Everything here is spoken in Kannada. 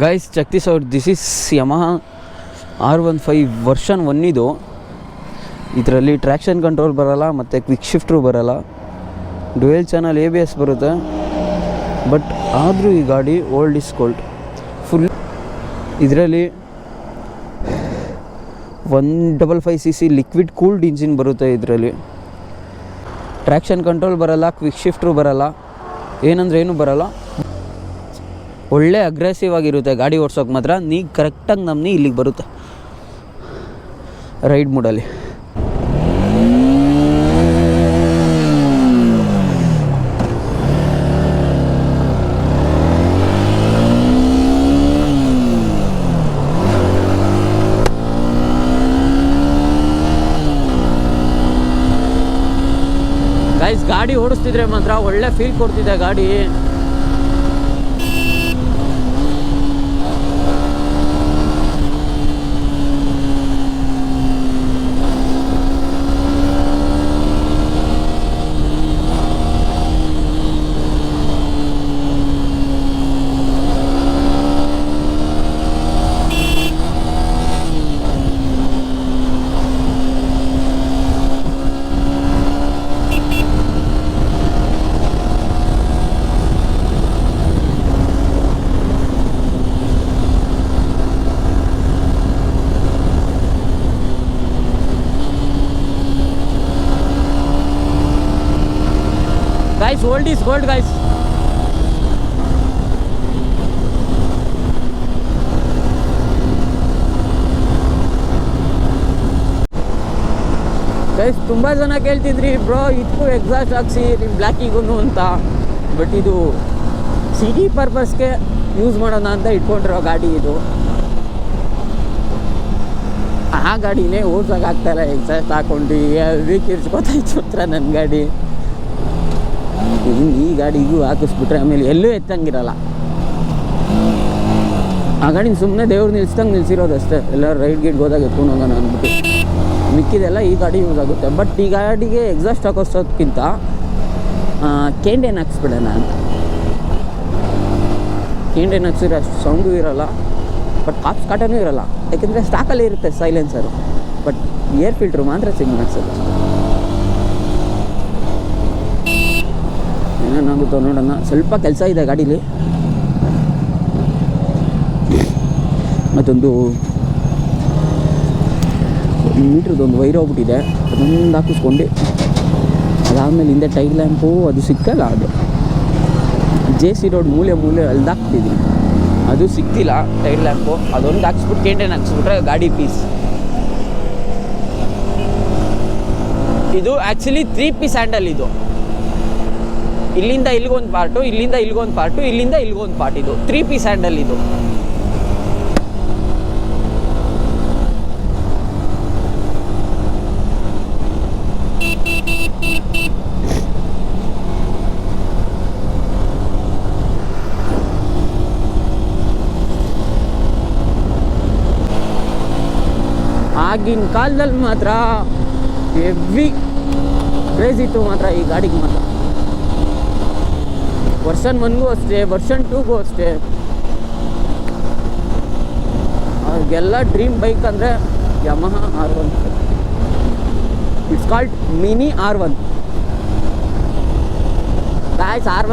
Guys check this this is Yamaha R one five version one ಇದು. ಇದರಲ್ಲಿ ಟ್ರ್ಯಾಕ್ಷನ್ ಕಂಟ್ರೋಲ್ ಬರಲ್ಲ, ಮತ್ತು ಕ್ವಿಕ್ ಶಿಫ್ಟ್ರು ಬರೋಲ್ಲ. Dual channel A B S ಬರುತ್ತೆ. ಬಟ್ ಆದರೂ ಈ ಗಾಡಿ ಓಲ್ಡ್ ಇಸ್ ಗೋಲ್ಡ್ ಫುಲ್ ಇದರಲ್ಲಿ one double five C C liquid cooled engine ಬರುತ್ತೆ ಇದರಲ್ಲಿ. ಟ್ರ್ಯಾಕ್ಷನ್ ಕಂಟ್ರೋಲ್ ಬರೋಲ್ಲ ಕ್ವಿಕ್ ಶಿಫ್ಟ್ರು ಬರಲ್ಲ. ಏನಂದ್ರೆ ಏನೂ ಬರಲ್ಲ? ಒಳ್ಳೆ ಅಗ್ರೆಸಿವ್ ಆಗಿರುತ್ತೆ ಗಾಡಿ ಓಡ್ಸೋಕೆ ಮಾತ್ರ, ನೀ ಕರೆಕ್ಟಾಗಿ ನಮ್ಮನಿ ಇಲ್ಲಿಗೆ ಬರುತ್ತೆ. ರೈಡ್ ಮೂಡಲ್ಲಿ. ಗಾಡಿ ಓಡಿಸ್ತಿದ್ರೆ ಮಾತ್ರ ಒಳ್ಳೆ ಫೀಲ್ ಕೊಡ್ತಿದೆ ಗಾಡಿ. Guys old is gold guys guys ತುಂಬ ಜನ ಕೇಳ್ತಿದ್ರಿ ಬ್ರೋ ಇದಕ್ಕೂ ಎಕ್ಸಾಸ್ಟ್ ಹಾಕ್ಸಿ ನಿಮ್ಮ ಬ್ಲ್ಯಾಕಿಗೂ ಅಂತ. ಬಟ್ ಇದು ಸಿಟಿ ಪರ್ಪಸ್ಗೆ ಯೂಸ್ ಮಾಡೋಣ ಅಂತ ಇಟ್ಕೊಂಡಿರೋ ಗಾಡಿ ಇದು. ಆ ಗಾಡಿನೇ ಓಡ್ಸೋಕ್ಕಾಗ್ತಾಯಿಲ್ಲ ಎಕ್ಸಾಸ್ಟ್ ಹಾಕೊಂಡು. ಹೆವಿ ಕಿರ್ಚ್ಕೊತಾಯ್ತು ಹತ್ರ ನನ್ನ ಗಾಡಿ. ಹಿಂಗೆ ಈ ಗಾಡಿಗೂ ಹಾಕಿಸ್ಬಿಟ್ರೆ ಆಮೇಲೆ ಎಲ್ಲೂ ಎತ್ತಂಗಿರಲ್ಲ. ಆ ಗಾಡಿನ ಸುಮ್ಮನೆ ದೇವ್ರು ನಿಲ್ಸ್ದಂಗೆ ನಿಲ್ಸಿರೋದು ಅಷ್ಟೇ. ಎಲ್ಲ ರೈಡ್ ಗೇಟ್ಗೆ ಹೋದಾಗ ಎತ್ಕೊಂಡು ಹೋಗೋಣ ಅಂದ್ಬಿಟ್ಟು. ಮಿಕ್ಕಿದೆಲ್ಲ ಈ ಗಾಡಿ ಯೂಸ್ ಆಗುತ್ತೆ. ಬಟ್ ಈ ಗಾಡಿಗೆ ಎಕ್ಸಾಸ್ಟ್ ಹಾಕೋಸೋದಕ್ಕಿಂತ ಕೇಂಡೇನ ಹಾಕ್ಸ್ಬಿಡೋಣ ಅಂತ. ಕೇಂಡೇನ ಹಾಕ್ಸಿದ್ರೆ ಅಷ್ಟು ಸೌಂಡು ಇರಲ್ಲ. ಬಟ್ ಕಾಪ್ಸ್ ಕಾಟನೂ ಇರಲ್ಲ. ಯಾಕೆಂದರೆ ಸ್ಟಾಕಲ್ಲೇ ಇರುತ್ತೆ ಸೈಲೆನ್ಸರು ಬಟ್ ಏರ್ ಫಿಲ್ಟ್ರು ಮಾತ್ರ ಚೇಂಜ್ ಏನೇನಾಗುತ್ತೋ ನೋಡೋಣ ಸ್ವಲ್ಪ ಕೆಲಸ ಇದೆ ಗಾಡೀಲಿ. ಮತ್ತೊಂದು ಮೀಟ್ರದೊಂದು ವೈರ್ ಹೋಗ್ಬಿಟ್ಟಿದೆ. ಅದೊಂದು ಹಾಕಿಸ್ಕೊಂಡು. ಅದಾದಮೇಲೆ ಹಿಂದೆ ಟೈಲ್ ಲ್ಯಾಂಪು, ಅದು ಸಿಕ್ಕಲ್ಲ ಅದು. ಜೆ ಸಿ ರೋಡ್ ಮೂಲೆ ಮೂಲೆ ಅಲ್ದಾಕ್ತಿದ್ದೀನಿ ಅದು ಸಿಕ್ತಿಲ್ಲ ಟೈಲ್ ಲ್ಯಾಂಪು. ಅದೊಂದು ಹಾಕ್ಸ್ಬಿಟ್ಟು ಕೇಂಟೇನ್ ಹಾಕ್ಸ್ಬಿಟ್ರೆ ಗಾಡಿ ಪೀಸ್. ಇದು ಆ್ಯಕ್ಚುಲಿ ತ್ರೀ ಪೀಸ್ ಹ್ಯಾಂಡಲ್ ಇದು. ಇಲ್ಲಿಂದ ಇಲ್ಲಿಗೊಂದು ಪಾರ್ಟು, ಇಲ್ಲಿಂದ ಇಲ್ಲಿಗೊಂದು ಪಾರ್ಟು, ಇಲ್ಲಿಂದ ಇಲ್ಲಿಗೊಂದು ಪಾರ್ಟ್ ಇದು. ತ್ರೀ ಪೀಸ್ ಹ್ಯಾಂಡಲ್ ಇದು. ಆಗಿನ ಕಾಲದಲ್ಲಿ ಮಾತ್ರ ಹೆವಿ ಕ್ರೇಜ್ ಇತ್ತು ಮಾತ್ರ ಈ ಗಾಡಿಗೆ ಮಾತ್ರ. ವರ್ಷನ್ ಒನ್ಗೂ ಅಷ್ಟೇ ವರ್ಷನ್ ಟೂಗೂ ಅಷ್ಟೇ ಅವ್ರಿಗೆಲ್ಲ ಡ್ರೀಮ್ ಬೈಕ್ ಅಂದರೆ Yamaha R one it's called mini R one guys R